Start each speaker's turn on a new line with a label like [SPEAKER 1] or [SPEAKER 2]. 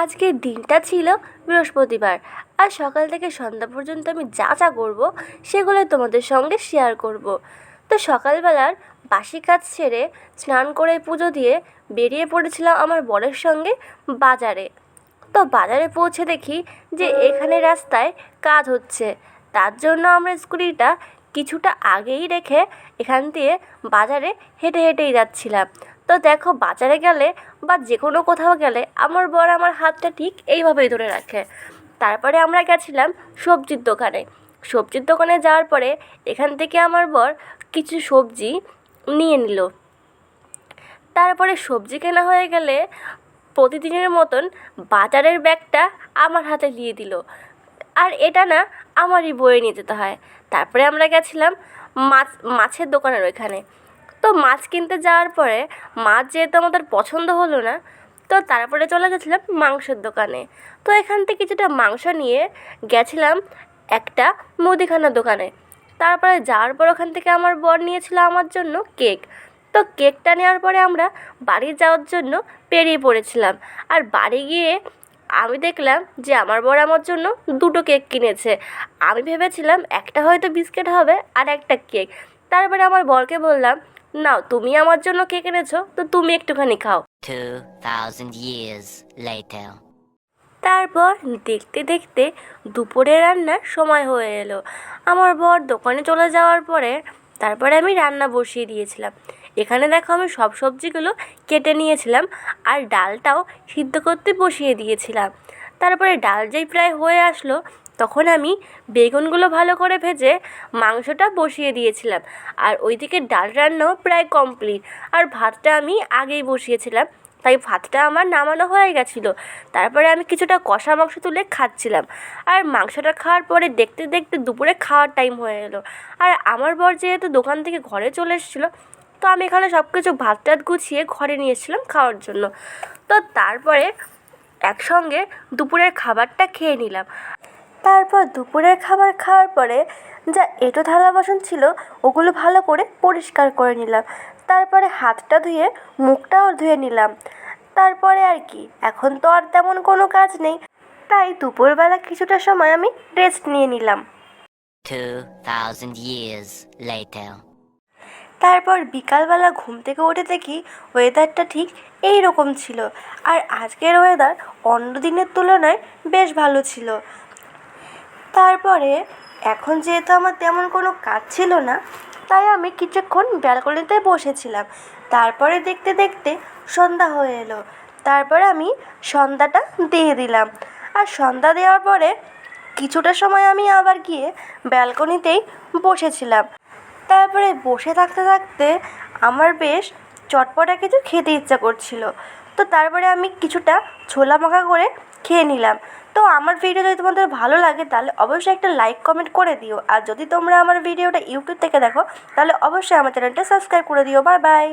[SPEAKER 1] আজকের দিনটা ছিল বৃহস্পতিবার। আর সকাল থেকে সন্ধ্যা পর্যন্ত আমি যা যা করব সেগুলো তোমাদের সঙ্গে শেয়ার করব। তো সকালবেলার বাসি কাজ সেরে স্নান করে পুজো দিয়ে বেরিয়ে পড়েছিলাম আমার বরের সঙ্গে বাজারে। তো বাজারে পৌঁছে দেখি যে এখানে রাস্তায় কাজ হচ্ছে। তার জন্য আমরা স্কুটিটা কিছুটা আগেই রেখে এখান দিয়ে বাজারে হেঁটে হেঁটেই যাচ্ছিলাম। তো দেখো, বাজারে গেলে বা যে কোনো কোথাও গেলে আমার বর আমার হাতটা ঠিক এইভাবেই ধরে রাখে। তারপরে আমরা গেছিলাম সবজির দোকানে। সবজির দোকানে যাওয়ার পরে এখান থেকে আমার বর কিছু সবজি নিয়ে নিল। তারপরে সবজি কেনা হয়ে গেলে প্রতিদিনের মতন বাজারের ব্যাগটা আমার হাতে দিয়ে দিল। আর এটা না আমারই বয়ে নিয়ে যেতে হয়। তারপরে আমরা গেছিলাম মাছ, মাছের দোকানের ওইখানে। তো মাছ কিনতে যাওয়ার পরে মাছ যেহেতু আমাদের পছন্দ হলো না, তো তারপরে চলে গেছিলাম মাংসের দোকানে। তো এখান থেকে কিছুটা মাংস নিয়ে গেছিলাম একটা মুদিখানার দোকানে। তারপরে যাওয়ার পর ওখান থেকে আমার বর নিয়েছিল আমার জন্য কেক। তো কেকটা নেওয়ার পরে আমরা বাড়ি যাওয়ার জন্য পেরিয়ে পড়েছিলাম। আর বাড়ি গিয়ে আমি দেখলাম যে আমার বর আমার জন্য দুটো কেক কিনেছে। আমি ভেবেছিলাম একটা হয়তো বিস্কিট হবে আর একটা কেক। তারপরে আমার বরকে বললাম নাও তুমি আমার জন্য কেক এনেছো তো তুমি একটুখানি খাও।
[SPEAKER 2] 2,000
[SPEAKER 1] তারপর দেখতে দেখতে দুপুরে রান্নার সময় হয়ে এলো। আমার বর দোকানে চলে যাওয়ার পরে তারপরে আমি রান্না বসিয়ে দিয়েছিলাম। এখানে দেখো আমি সব সবজিগুলো কেটে নিয়েছিলাম আর ডালটাও সিদ্ধ করতে বসিয়ে দিয়েছিলাম। তারপরে ডাল যেই প্রায় হয়ে আসলো তখন আমি বেগুনগুলো ভালো করে ভেজে মাংসটা বসিয়ে দিয়েছিলাম। আর ওইদিকে ডাল রান্নাও প্রায় কমপ্লিট আর ভাতটা আমি আগেই বসিয়েছিলাম। তাই ভাতটা আমার নামানো হয়ে গেছিল। তারপরে আমি কিছুটা কষা মাংস তুলে খাচ্ছিলাম। আর মাংসটা খাওয়ার পরে দেখতে দেখতে দুপুরে খাওয়ার টাইম হয়ে এলো আর আমার বর যেহেতু দোকান থেকে ঘরে চলে এসেছিল, তো আমি এখানে সব কিছু ভাত টাত গুছিয়ে ঘরে নিয়ে এসেছিলাম খাওয়ার জন্য। তো তারপরে একসঙ্গে দুপুরের খাবারটা খেয়ে নিলাম। তারপর দুপুরের খাবার খাওয়ার পরে যা এঁটো থালা বাসন ছিল ওগুলো ভালো করে পরিষ্কার করে নিলাম। তারপরে হাতটা ধুয়ে মুখটাও ধুয়ে নিলাম। তারপরে আর কি এখন তো আর তেমন কোনো কাজ নেই। তাই দুপুরবেলা কিছুটা সময় আমি রেস্ট নিয়ে নিলাম।
[SPEAKER 2] 2,000 years later.
[SPEAKER 1] তারপর বিকালবেলা ঘুম থেকে উঠে দেখি ওয়েদারটা ঠিক এই রকম ছিল। আর আজকের ওয়েদার অন্য দিনের তুলনায় বেশ ভালো ছিল। তারপরে এখন যেহেতু আমার তেমন কোনো কাজ ছিল না, তাই আমি কিছুক্ষণ ব্যালকনিতে বসেছিলাম। তারপরে দেখতে দেখতে সন্ধ্যা হয়ে এলো। তারপরে আমি সন্ধ্যাটা দিয়ে দিলাম। আর সন্ধ্যা দেওয়ার পরে কিছুটা সময় আমি আবার গিয়ে ব্যালকনিতেই বসেছিলাম। তারপরে বসে থাকতে থাকতে আমার বেশ চটপটা কিছু খেতে ইচ্ছা করছিল। তো তারপরে আমি কিছুটা ছোলা মাখা করে খেয়ে নিলাম। তো আমার ভিডিও যদি তোমাদের ভালো লাগে, তাহলে অবশ্যই একটা লাইক কমেন্ট করে দিও। আর যদি তোমরা আমার ভিডিওটা ইউটিউব থেকে দেখো, তাহলে অবশ্যই আমার চ্যানেলটা সাবস্ক্রাইব করে দিও। Bye bye